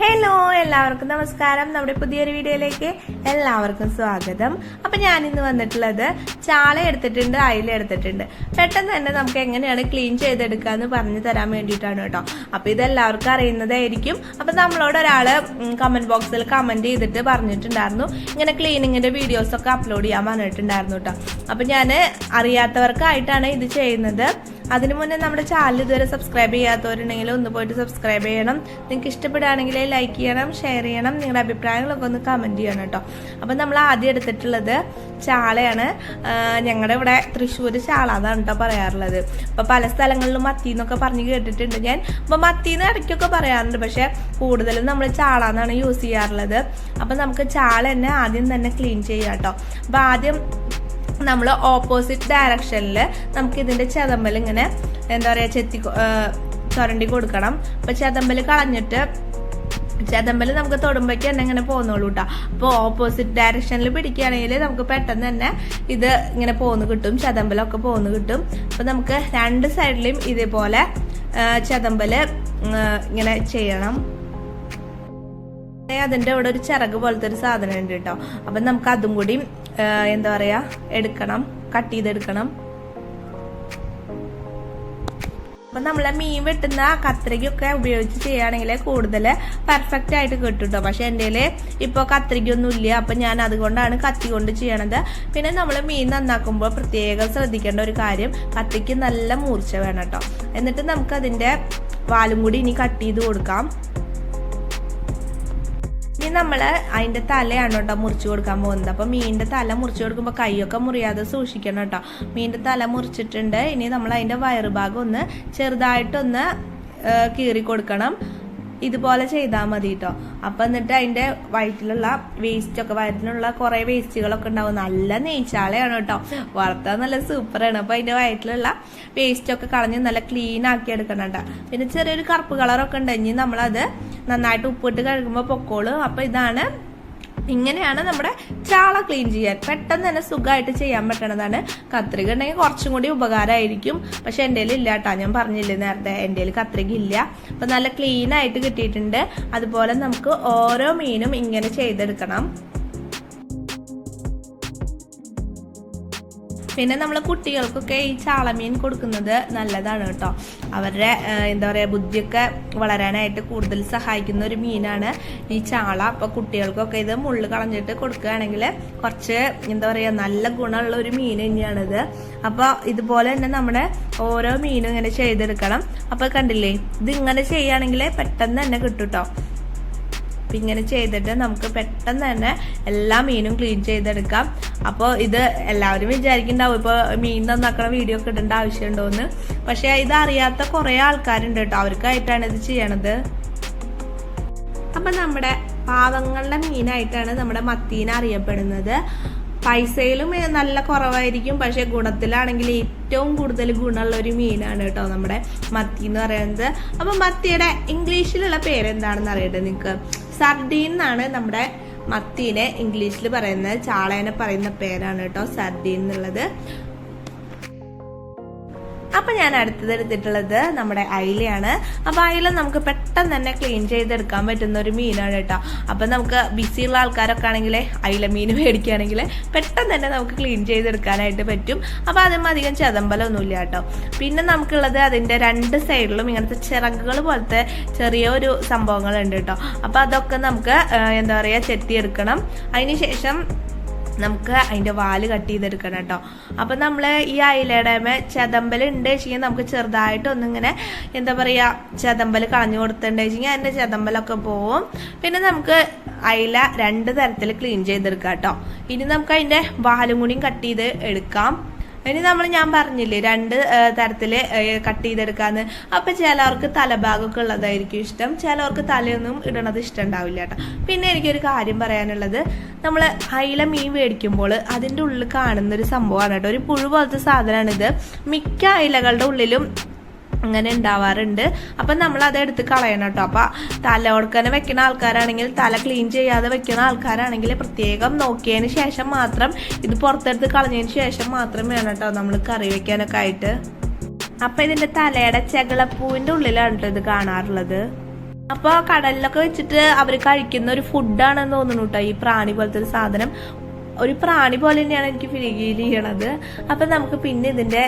Hello എല്ലാവർക്കും നമസ്കാരം. നമ്മുടെ പുതിയൊരു വീഡിയോയിലേക്ക് എല്ലാവർക്കും സ്വാഗതം. അപ്പൊ ഞാൻ ഇന്ന് വന്നിട്ടുള്ളത് ചാള എടുത്തിട്ടുണ്ട് അയില എടുത്തിട്ടുണ്ട്. പെട്ടെന്ന് തന്നെ നമുക്ക് എങ്ങനെയാണ് ക്ലീൻ ചെയ്തെടുക്കുക എന്ന് പറഞ്ഞു തരാൻ വേണ്ടിയിട്ടാണ് കേട്ടോ. അപ്പൊ ഇത് എല്ലാവർക്കും അറിയുന്നതായിരിക്കും. അപ്പൊ നമ്മളോട് ഒരാൾ കമന്റ് ബോക്സിൽ കമന്റ് ചെയ്തിട്ട് പറഞ്ഞിട്ടുണ്ടായിരുന്നു. ഇങ്ങനെ ക്ലീനിങ്ങിന്റെ വീഡിയോസ് ഒക്കെ അപ്ലോഡ് ചെയ്യാൻ പറഞ്ഞിട്ടുണ്ടായിരുന്നു കേട്ടോ. അപ്പൊ ഞാൻ അറിയാത്തവർക്കായിട്ടാണ് ഇത് ചെയ്യുന്നത്. അതിനു മുന്നേ നമ്മുടെ ചാനൽ ഇതുവരെ സബ്സ്ക്രൈബ് ചെയ്യാത്തവരുണ്ടെങ്കിൽ ഒന്ന് പോയിട്ട് സബ്സ്ക്രൈബ് ചെയ്യണം. നിങ്ങൾക്ക് ഇഷ്ടപ്പെടുകയാണെങ്കിൽ ലൈക്ക് ചെയ്യണം ഷെയർ ചെയ്യണം. നിങ്ങളുടെ അഭിപ്രായങ്ങളൊക്കെ ഒന്ന് കമന്റ് ചെയ്യണം കേട്ടോ. അപ്പം നമ്മൾ ആദ്യം എടുത്തിട്ടുള്ളത് ചാളയാണ്. ഞങ്ങളുടെ ഇവിടെ തൃശ്ശൂർ ചാള എന്നാണ് കേട്ടോ പറയാറുള്ളത്. അപ്പോൾ പല സ്ഥലങ്ങളിലും മത്തി എന്നൊക്കെ പറഞ്ഞ് കേട്ടിട്ടുണ്ട് ഞാൻ. അപ്പോൾ മത്തി എന്ന് ഇടയ്ക്കൊക്കെ പറയാറുണ്ട്. പക്ഷേ കൂടുതലും നമ്മൾ ചാള എന്നാണ് യൂസ് ചെയ്യാറുള്ളത്. അപ്പം നമുക്ക് ചാള തന്നെ ആദ്യം തന്നെ ക്ലീൻ ചെയ്യാം കേട്ടോ. അപ്പോൾ ആദ്യം നമ്മൾ ഓപ്പോസിറ്റ് ഡയറക്ഷനിൽ നമുക്ക് ഇതിന്റെ ചതമ്പൽ ഇങ്ങനെ എന്താ പറയുക ചെത്തി ചുരണ്ടി കൊടുക്കണം. അപ്പോൾ ചതമ്പൽ കളഞ്ഞിട്ട് ചതമ്പൽ നമുക്ക് തൊടുമ്പോഴേക്ക് തന്നെ ഇങ്ങനെ പോകുന്നുള്ളൂ കേട്ടോ അപ്പോൾ ഓപ്പോസിറ്റ് ഡയറക്ഷനിൽ പിടിക്കുകയാണെങ്കിൽ നമുക്ക് പെട്ടെന്ന് തന്നെ ഇത് ഇങ്ങനെ പോന്ന് കിട്ടും ചതമ്പലൊക്കെ പോന്ന് കിട്ടും. അപ്പോൾ നമുക്ക് രണ്ട് സൈഡിലും ഇതേപോലെ ചതമ്പൽ ഇങ്ങനെ ചെയ്യണം. അതിന്റെ അവിടെ ഒരു ചിറക് പോലത്തെ ഒരു സാധനം ഉണ്ട് കേട്ടോ. അപ്പൊ നമുക്ക് അതും കൂടി എന്താ പറയാ എടുക്കണം. കട്ട് ചെയ്തെടുക്കണം. അപ്പൊ നമ്മളെ മീൻ വെട്ടുന്ന കത്രികയൊക്കെ ഉപയോഗിച്ച് ചെയ്യുകയാണെങ്കിൽ കൂടുതൽ പെർഫെക്റ്റ് ആയിട്ട് കിട്ടും കേട്ടോ. പക്ഷെ എന്റെ ഇപ്പൊ കത്രികയൊന്നും ഇല്ല അപ്പൊ ഞാൻ അതുകൊണ്ടാണ് കത്തി കൊണ്ട് ചെയ്യണത്. പിന്നെ നമ്മൾ മീൻ നന്നാക്കുമ്പോൾ പ്രത്യേകം ശ്രദ്ധിക്കേണ്ട ഒരു കാര്യം കത്തിക്ക് നല്ല മൂർച്ച വേണം കേട്ടോ. എന്നിട്ട് നമുക്ക് അതിന്റെ വാലും കൂടി ഇനി കട്ട് ചെയ്ത് കൊടുക്കാം. ഇനി അതിന്റെ തലയാണ് കേട്ടോ മുറിച്ചു കൊടുക്കാൻ പോകുന്നത്. അപ്പോൾ മീനിന്റെ തല മുറിച്ചു കൊടുക്കുമ്പോൾ കൈയൊക്കെ മുറിയാതെ സൂക്ഷിക്കണം കേട്ടോ. മീനിന്റെ തല മുറിച്ചിട്ടുണ്ട്. ഇനി നമ്മൾ അതിന്റെ വയറുഭാഗം ഒന്ന് ചെറുതായിട്ടൊന്ന് കീറി കൊടുക്കണം ഇതുപോലെ ചെയ്താൽ മതി കേട്ടോ അപ്പൊ എന്നിട്ട് അതിന്റെ വയറ്റിലുള്ള വേസ്റ്റ് ഒക്കെ വയറ്റിലുള്ള കുറെ വേസ്റ്റുകളൊക്കെ ഉണ്ടാവും. നല്ല നെയ്ച്ചാളയാണ് കേട്ടോ വറുത്താൽ നല്ല സൂപ്പറാണ്. അപ്പൊ അതിന്റെ വയറ്റിലുള്ള വേസ്റ്റ് ഒക്കെ കളഞ്ഞ് നല്ല ക്ലീൻ ആക്കി എടുക്കണം കേട്ടോ പിന്നെ ചെറിയൊരു കറുപ്പ് കളറൊക്കെ ഉണ്ട്. ഇനി നമ്മളത് നന്നായിട്ട് ഉപ്പിട്ട് കഴുകുമ്പോൾ പൊക്കോളും. അപ്പൊ ഇതാണ് ഇങ്ങനെയാണ് നമ്മുടെ ചാള ക്ലീൻ ചെയ്യാൻ. പെട്ടെന്ന് തന്നെ സുഖമായിട്ട് ചെയ്യാൻ പറ്റണതാണ്. കത്രിക ഉണ്ടെങ്കിൽ കുറച്ചും കൂടി ഉപകാരമായിരിക്കും. പക്ഷെ എന്റെ ഇല്ല കേട്ടോ. ഞാൻ പറഞ്ഞില്ലേ നേരത്തെ എന്റെ കത്രിക ഇല്ല. അപ്പൊ നല്ല ക്ലീൻ ആയിട്ട് കിട്ടിയിട്ടുണ്ട്. അതുപോലെ നമുക്ക് ഓരോ മീനും ഇങ്ങനെ ചെയ്തെടുക്കണം. പിന്നെ നമ്മൾ കുട്ടികൾക്കൊക്കെ ഈ ചാളമീൻ കൊടുക്കുന്നത് നല്ലതാണ് കേട്ടോ. അവരുടെ എന്താ പറയുക ബുദ്ധിയൊക്കെ വളരാനായിട്ട് കൂടുതൽ സഹായിക്കുന്ന ഒരു മീനാണ് ഈ ചാള. അപ്പൊ കുട്ടികൾക്കൊക്കെ ഇത് മുള്ളു കളഞ്ഞിട്ട് കൊടുക്കുകയാണെങ്കിൽ കുറച്ച് എന്താ പറയുക നല്ല ഗുണമുള്ള ഒരു മീൻ തന്നെയാണിത്. അപ്പൊ ഇതുപോലെ തന്നെ നമ്മുടെ ഓരോ മീനും ഇങ്ങനെ ചെയ്തെടുക്കണം. അപ്പൊ കണ്ടില്ലേ ഇത് ഇങ്ങനെ ചെയ്യുകയാണെങ്കിൽ പെട്ടെന്ന് തന്നെ കിട്ടും കേട്ടോ അപ്പൊ ഇങ്ങനെ ചെയ്തിട്ട് നമുക്ക് പെട്ടെന്ന് തന്നെ എല്ലാ മീനും ക്ലീൻ ചെയ്തെടുക്കാം. അപ്പോൾ ഇത് എല്ലാവരും വിചാരിക്കുന്നുണ്ടാവും. ഇപ്പോൾ മീൻ നന്നാക്കണ വീഡിയോ ഒക്കെ ഇടേണ്ട ആവശ്യമുണ്ടോന്ന് പക്ഷേ ഇത് അറിയാത്ത കുറെ ആൾക്കാരുണ്ട് കേട്ടോ. അവർക്കായിട്ടാണ് ഇത് ചെയ്യണത്. അപ്പൊ നമ്മുടെ പാവങ്ങളുടെ മീനായിട്ടാണ് നമ്മുടെ മത്തീന അറിയപ്പെടുന്നത്. പൈസയിലും നല്ല കുറവായിരിക്കും. പക്ഷെ ഗുണത്തിലാണെങ്കിൽ ഏറ്റവും കൂടുതൽ ഗുണമുള്ള ഒരു മീനാണ് കേട്ടോ നമ്മുടെ മത്തി എന്ന് പറയുന്നത്. അപ്പൊ മത്തിയുടെ ഇംഗ്ലീഷിലുള്ള പേരെന്താണെന്ന് അറിയട്ടെ നിങ്ങൾക്ക്? സർഡീൻ എന്നാണ് നമ്മുടെ മത്തീനെ ഇംഗ്ലീഷിൽ പറയുന്നത് ചാളേനെ പറയുന്ന പേരാണ് കേട്ടോ സർദീൻ എന്നുള്ളത്. അപ്പൊ ഞാൻ അടുത്തത് എടുത്തിട്ടുള്ളത് നമ്മുടെ അയിലയാണ്. അപ്പൊ അയില നമുക്ക് പെട്ടെന്ന് തന്നെ ക്ലീൻ ചെയ്തെടുക്കാൻ പറ്റുന്ന ഒരു മീനാണ് കേട്ടോ. അപ്പൊ നമുക്ക് ബിസിയുള്ള ആൾക്കാരൊക്കെ ആണെങ്കിൽ അയില മീൻ മേടിക്കുകയാണെങ്കിൽ പെട്ടെന്ന് തന്നെ നമുക്ക് ക്ലീൻ ചെയ്തെടുക്കാനായിട്ട് പറ്റും. അപ്പൊ അതും അധികം ചതമ്പലൊന്നുമില്ല കേട്ടോ. പിന്നെ നമുക്കുള്ളത് അതിന്റെ രണ്ട് സൈഡിലും ഇങ്ങനത്തെ ചിറകുകൾ പോലത്തെ ചെറിയ ചെറിയൊരു സംഭവങ്ങളുണ്ട് കേട്ടോ. അപ്പൊ അതൊക്കെ നമുക്ക് എന്താ പറയാ ചെത്തിയെടുക്കണം. അതിനുശേഷം നമുക്ക് അതിന്റെ വാൽ കട്ട് ചെയ്തെടുക്കണം കേട്ടോ. അപ്പം നമ്മൾ ഈ അയിലയുടെ ചെതമ്പൽ ഉണ്ട് വെച്ചാൽ നമുക്ക് ചെറുതായിട്ട് ഒന്നിങ്ങനെ എന്താ പറയുക ചെതമ്പൽ കളഞ്ഞു കൊടുത്തിട്ടുണ്ട് വെച്ചാൽ അതിന്റെ ചെതമ്പലൊക്കെ പോവും. പിന്നെ നമുക്ക് അയില രണ്ട് തരത്തിൽ ക്ലീൻ ചെയ്തെടുക്കാം കേട്ടോ. ഇനി നമുക്ക് അതിന്റെ വാലും കൂടിയും കട്ട് ചെയ്ത് എടുക്കാം. ഇനി നമ്മൾ ഞാൻ പറഞ്ഞില്ലേ രണ്ട് ആ, തരത്തിൽ കട്ട് ചെയ്തെടുക്കാന്ന്. അപ്പൊ ചിലവർക്ക് തലഭാഗമൊക്കെ ഉള്ളതായിരിക്കും ഇഷ്ടം. ചിലവർക്ക് തലയൊന്നും ഇടണത് ഇഷ്ടം ഉണ്ടാവില്ല കേട്ടോ. പിന്നെ എനിക്കൊരു കാര്യം പറയാനുള്ളത്. നമ്മൾ അയില മീൻ മേടിക്കുമ്പോൾ അതിന്റെ ഉള്ളിൽ കാണുന്ന ഒരു സംഭവമാണ് കേട്ടോ. ഒരു പുഴു പോലത്തെ സാധനമാണിത് മിക്ക അയിലകളുടെ ഉള്ളിലും അങ്ങനെ ഉണ്ടാവാറുണ്ട്. അപ്പം നമ്മൾ അത് എടുത്ത് കളയണം കേട്ടോ. അപ്പം തല കൊടുക്കനെ വെക്കുന്ന ആൾക്കാരാണെങ്കിൽ തല ക്ലീൻ ചെയ്യാതെ വെക്കുന്ന ആൾക്കാരാണെങ്കിൽ പ്രത്യേകം നോക്കിയതിന് ശേഷം മാത്രം ഇത് പുറത്തെടുത്ത് കളഞ്ഞതിന് ശേഷം മാത്രം വേണം കേട്ടോ നമ്മൾ കറി വെക്കാനൊക്കെ ആയിട്ട്. അപ്പം ഇതിന്റെ തലയുടെ ചകളപ്പൂവിന്റെ ഉള്ളിലാണ് കേട്ടോ ഇത് കാണാറുള്ളത്. അപ്പോൾ കടലിലൊക്കെ വെച്ചിട്ട് അവർ കഴിക്കുന്ന ഒരു ഫുഡാണെന്ന് തോന്നുന്നു കേട്ടോ ഈ പ്രാണി പോലത്തെ ഒരു സാധനം. ഒരു പ്രാണി പോലെ തന്നെയാണ് എനിക്ക് ഫീൽ ചെയ്യണത്. അപ്പം നമുക്ക് പിന്നെ ഇതിന്റെ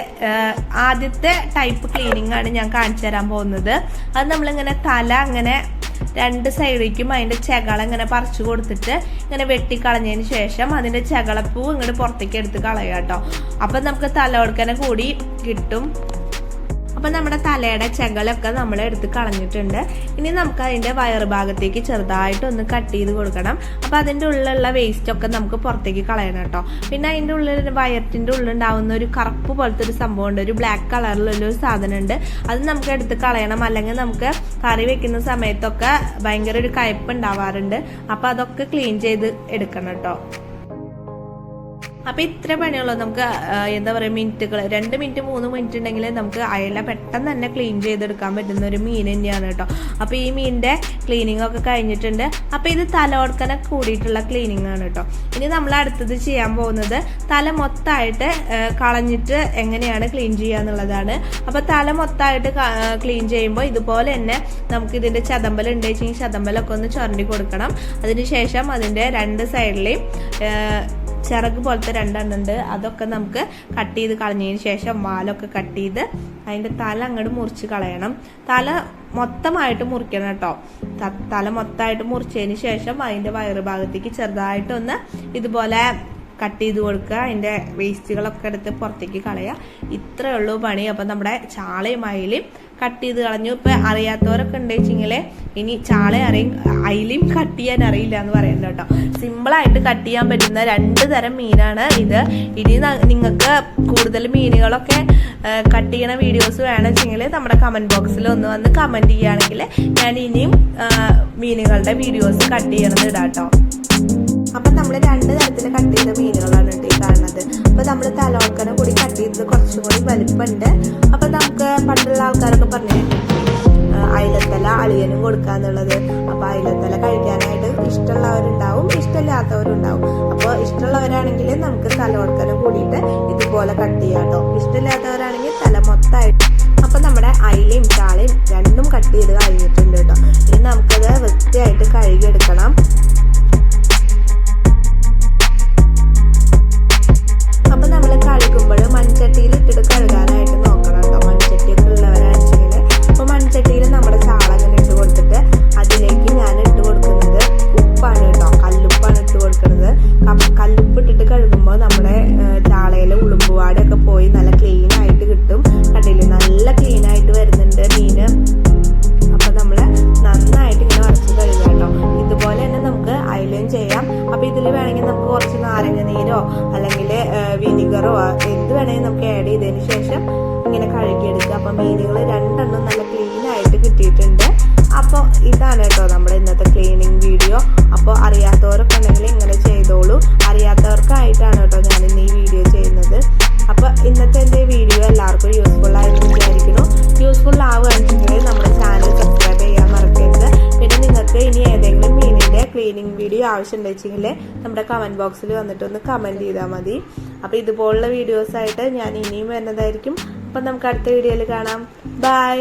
ആദ്യത്തെ ടൈപ്പ് ക്ലീനിങ് ആണ് ഞാൻ കാണിച്ചു തരാൻ പോകുന്നത്. അത് നമ്മളിങ്ങനെ തല അങ്ങനെ രണ്ട് സൈഡിലേക്കും അതിന്റെ ചെകള ഇങ്ങനെ പറിച്ചു കൊടുത്തിട്ട് ഇങ്ങനെ വെട്ടിക്കളഞ്ഞതിന് ശേഷം അതിന്റെ ചെകളപ്പൂ ഇങ്ങോട്ട് പുറത്തേക്ക് എടുത്ത് കളയാം കേട്ടോ അപ്പം നമുക്ക് തല കൊടുക്കനെ കൂടി കിട്ടും. അപ്പം നമ്മുടെ തലയുടെ ചെകളൊക്കെ നമ്മൾ എടുത്ത് കളഞ്ഞിട്ടുണ്ട്. ഇനി നമുക്ക് അതിന്റെ വയറ് ഭാഗത്തേക്ക് ചെറുതായിട്ട് ഒന്ന് കട്ട് ചെയ്ത് കൊടുക്കണം. അപ്പം അതിന്റെ ഉള്ളിലുള്ള വേസ്റ്റൊക്കെ നമുക്ക് പുറത്തേക്ക് കളയണം കേട്ടോ. പിന്നെ അതിന്റെ ഉള്ളിൽ വയറ്റിന്റെ ഉള്ളിലുണ്ടാവുന്ന ഒരു കറുപ്പ് പോലത്തെ ഒരു സംഭവം ഉണ്ട്. ഒരു ബ്ലാക്ക് കളറിലുള്ള ഒരു സാധനം ഉണ്ട്. അത് നമുക്ക് എടുത്ത് കളയണം. അല്ലെങ്കിൽ നമുക്ക് കറി വെക്കുന്ന സമയത്തൊക്കെ ഭയങ്കര ഒരു കയപ്പ് ഉണ്ടാവാറുണ്ട്. അപ്പം അതൊക്കെ ക്ലീൻ ചെയ്ത് എടുക്കണം കേട്ടോ. അപ്പൊ ഇത്ര പണിയുള്ളൂ. നമുക്ക് എന്താ പറയാ മിനിറ്റുകൾ രണ്ട് മിനിറ്റ് മൂന്ന് മിനിറ്റ് ഉണ്ടെങ്കിൽ നമുക്ക് അയല പെട്ടെന്ന് തന്നെ ക്ലീൻ ചെയ്തെടുക്കാൻ പറ്റുന്ന ഒരു മീൻ തന്നെയാണ് കേട്ടോ. അപ്പൊ ഈ മീനിന്റെ ക്ലീനിങ് ഒക്കെ കഴിഞ്ഞിട്ടുണ്ട്. അപ്പൊ ഇത് തലോടക്കനെ കൂടിയിട്ടുള്ള ക്ലീനിങ് ആണ് കേട്ടോ. ഇനി നമ്മൾ അടുത്തത് ചെയ്യാൻ പോകുന്നത് തല മൊത്തമായിട്ട് കളഞ്ഞിട്ട് എങ്ങനെയാണ് ക്ലീൻ ചെയ്യുക എന്നുള്ളതാണ്. അപ്പൊ തല മൊത്തമായിട്ട് ക്ലീൻ ചെയ്യുമ്പോൾ ഇതുപോലെ തന്നെ നമുക്ക് ഇതിന്റെ ചതമ്പൽ ഉണ്ട് ചതമ്പലൊക്കെ ഒന്ന് ചുരണ്ടി കൊടുക്കണം. അതിനുശേഷം അതിന്റെ രണ്ട് സൈഡിലെയും ചിറക് പോലത്തെ രണ്ടെണ്ണം ഉണ്ട് അതൊക്കെ നമുക്ക് കട്ട് ചെയ്ത് കളഞ്ഞതിന് ശേഷം വാലൊക്കെ കട്ട് ചെയ്ത് അതിന്റെ തല അങ്ങോട്ട് മുറിച്ച് കളയണം. തല മൊത്തമായിട്ട് മുറിക്കണം കേട്ടോ. തല മൊത്തമായിട്ട് മുറിച്ചതിന് ശേഷം അതിന്റെ വയറ് ഭാഗത്തേക്ക് ചെറുതായിട്ടൊന്ന് ഇതുപോലെ കട്ട് ചെയ്ത് കൊടുക്കുക. അതിന്റെ വേസ്റ്റുകളൊക്കെ എടുത്ത് പുറത്തേക്ക് കളയുക. ഇത്രയേ ഉള്ളൂ പണി. അപ്പം നമ്മുടെ ചാളയും അയിലും കട്ട് ചെയ്ത് കളഞ്ഞു. ഇപ്പം അറിയാത്തവരൊക്കെ ഉണ്ട് ഇനി ചാള അറിയും അയിലും കട്ട് ചെയ്യാൻ അറിയില്ല എന്ന് പറയുന്നത് കേട്ടോ. സിമ്പിളായിട്ട് കട്ട് ചെയ്യാൻ പറ്റുന്ന രണ്ട് തരം മീനാണ് ഇത്. ഇനി നിങ്ങൾക്ക് കൂടുതൽ മീനുകളൊക്കെ കട്ട് ചെയ്യണ വീഡിയോസ് വേണമെങ്കിൽ നമ്മുടെ കമന്റ് ബോക്സിൽ ഒന്ന് വന്ന് കമന്റ് ചെയ്യുകയാണെങ്കിൽ ഞാൻ ഇനിയും മീനുകളുടെ വീഡിയോസ് കട്ട് ചെയ്യണത് ഇടാം കേട്ടോ. അപ്പൊ നമ്മൾ രണ്ട് തരത്തിൽ കട്ട് ചെയ്ത മീനുകളാണ് കേട്ടോ ഈ കാണുന്നത്. അപ്പൊ നമ്മൾ തലോക്കനെ കൂടി കട്ട് ചെയ്തത് കുറച്ചും കൂടി വലിപ്പമുണ്ട്. അപ്പൊ നമുക്ക് പണ്ടുള്ള ആൾക്കാരൊക്കെ പറഞ്ഞു അയിലത്തല അളിയനും കൊടുക്കാന്നുള്ളത് അപ്പൊ അയിലത്തല കഴിക്കാനായിട്ട് ഇഷ്ടമുള്ളവരുണ്ടാവും ഇഷ്ടമില്ലാത്തവരുണ്ടാവും. അപ്പോൾ ഇഷ്ടമുള്ളവരാണെങ്കിൽ നമുക്ക് തലോടക്കനെ കൂടിയിട്ട് ഇതുപോലെ കട്ട് ചെയ്യാം കേട്ടോ. ഇഷ്ടമില്ലാത്തവരാണെങ്കിൽ തല മൊത്തമായിട്ട് അപ്പൊ നമ്മുടെ അയിലയും താളയും രണ്ടും കട്ട് ചെയ്ത് കഴിഞ്ഞിട്ടുണ്ട് കേട്ടോ. ഇനി നമുക്കത് വൃത്തിയായിട്ട് കഴുകിയെടുക്കണം. അപ്പൊ ഇതിൽ വേണമെങ്കിൽ നമുക്ക് കുറച്ച് നാരങ്ങ നീരോ അല്ലെങ്കിൽ വിനിഗറോ എന്ത് വേണമെങ്കിൽ നമുക്ക് ആഡ് ചെയ്തതിന് ശേഷം ഇങ്ങനെ കഴുകിയെടുക്കുക. അപ്പൊ മീനുകൾ രണ്ടെണ്ണം നല്ല ക്ലീൻ ആയിട്ട് കിട്ടിയിട്ടുണ്ട്. അപ്പോൾ ഇതാണ് കേട്ടോ നമ്മുടെ ഇന്നത്തെ ക്ലീനിങ് വീഡിയോ അപ്പോൾ അറിയാത്തവരൊക്കെ ഉണ്ടെങ്കിൽ ഇങ്ങനെ ചെയ്തോളൂ. വെച്ചെങ്കിൽ നമ്മുടെ കമന്റ് ബോക്സിൽ വന്നിട്ട് ഒന്ന് കമന്റ് ചെയ്താൽ മതി. അപ്പോൾ ഇതുപോലുള്ള വീഡിയോസായിട്ട് ഞാൻ ഇനിയും വരുന്നതായിരിക്കും. അപ്പം നമുക്ക് അടുത്ത വീഡിയോയിൽ കാണാം. ബൈ